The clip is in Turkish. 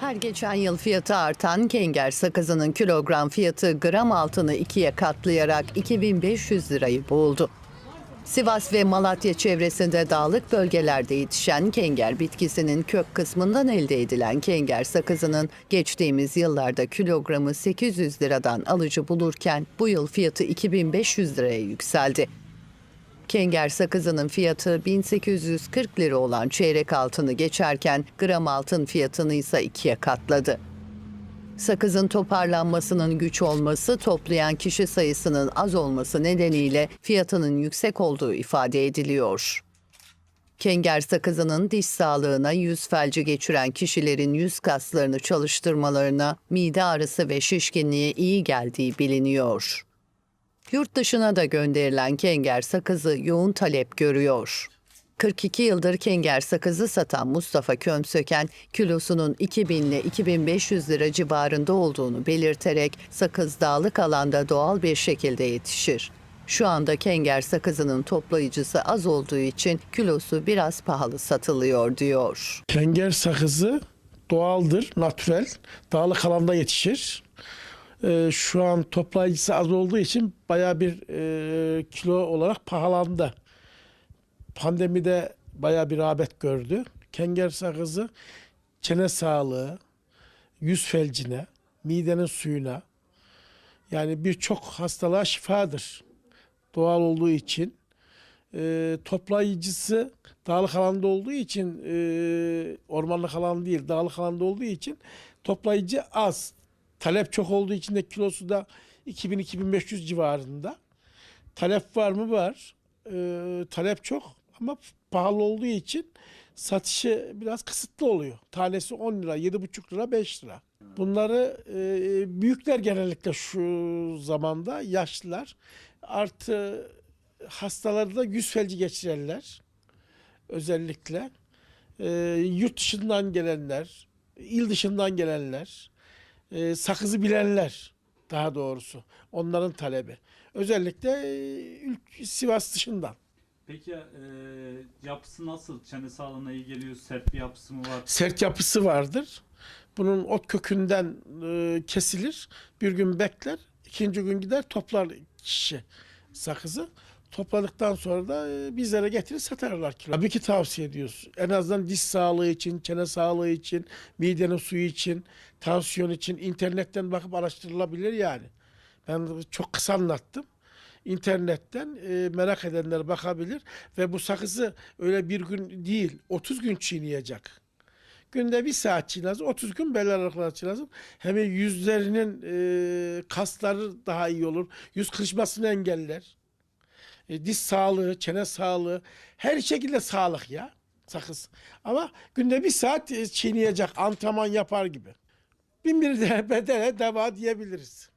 Her geçen yıl fiyatı artan Kenger sakızının kilogram fiyatı gram altını ikiye katlayarak 2500 lirayı buldu. Sivas ve Malatya çevresinde dağlık bölgelerde yetişen kenger bitkisinin kök kısmından elde edilen kenger sakızının geçtiğimiz yıllarda kilogramı 800 liradan alıcı bulurken bu yıl fiyatı 2500 liraya yükseldi. Kenger sakızının fiyatı 1840 lira olan çeyrek altını geçerken gram altın fiyatını ise ikiye katladı. Sakızın toparlanmasının güç olması, toplayan kişi sayısının az olması nedeniyle fiyatının yüksek olduğu ifade ediliyor. Kenger sakızının diş sağlığına, yüz felci geçiren kişilerin yüz kaslarını çalıştırmalarına, mide ağrısı ve şişkinliğe iyi geldiği biliniyor. Yurt dışına da gönderilen kenger sakızı yoğun talep görüyor. 42 yıldır kenger sakızı satan Mustafa Kömsöken kilosunun 2000 ile 2500 lira civarında olduğunu belirterek sakız dağlık alanda doğal bir şekilde yetişir. Şu anda kenger sakızının toplayıcısı az olduğu için kilosu biraz pahalı satılıyor diyor. Kenger sakızı doğaldır, natürel. Dağlık alanda yetişir. Ee, şu an toplayıcısı az olduğu için baya bir e, kilo olarak pahalandı. Pandemide baya bir rağbet gördü. Kenger sakızı çene sağlığı, yüz felcine, midenin suyuna yani birçok hastalığa şifadır. Doğal olduğu için e, toplayıcısı dağlık alanda olduğu için e, ormanlık alan değil dağlık alanda olduğu için toplayıcı az. Talep çok olduğu için de kilosu da 2000-2500 civarında. Talep var mı? Var. E, talep çok ama pahalı olduğu için satışı biraz kısıtlı oluyor. Tanesi 10 lira, 7,5 lira, 5 lira. Bunları e, büyükler genellikle şu zamanda yaşlılar artı hastaları da yüz felci geçirenler özellikle e, yurt dışından gelenler, il dışından gelenler, e, sakızı bilenler daha doğrusu onların talebi. Özellikle e, Sivas dışından. Peki e, yapısı nasıl? Çene sağlığına iyi geliyor. Sert bir yapısı mı var? Sert yapısı vardır. Bunun ot kökünden e, kesilir. Bir gün bekler. ikinci gün gider toplar kişi sakızı. Topladıktan sonra da e, bizlere getirir satarlar kilo. Tabii ki tavsiye ediyoruz. En azından diş sağlığı için, çene sağlığı için, midenin suyu için, tansiyon için internetten bakıp araştırılabilir yani. Ben çok kısa anlattım. İnternetten e, merak edenler bakabilir ve bu sakızı öyle bir gün değil 30 gün çiğneyecek. Günde bir saat çiğnersin, 30 gün belli aralıklarla çiğnersin. Hem yüzlerinin e, kasları daha iyi olur. Yüz kırışmasını engeller. E, diş sağlığı, çene sağlığı, her şekilde sağlık ya sakız. Ama günde bir saat e, çiğneyecek, antrenman yapar gibi. Bin bir de bedene deva diyebiliriz.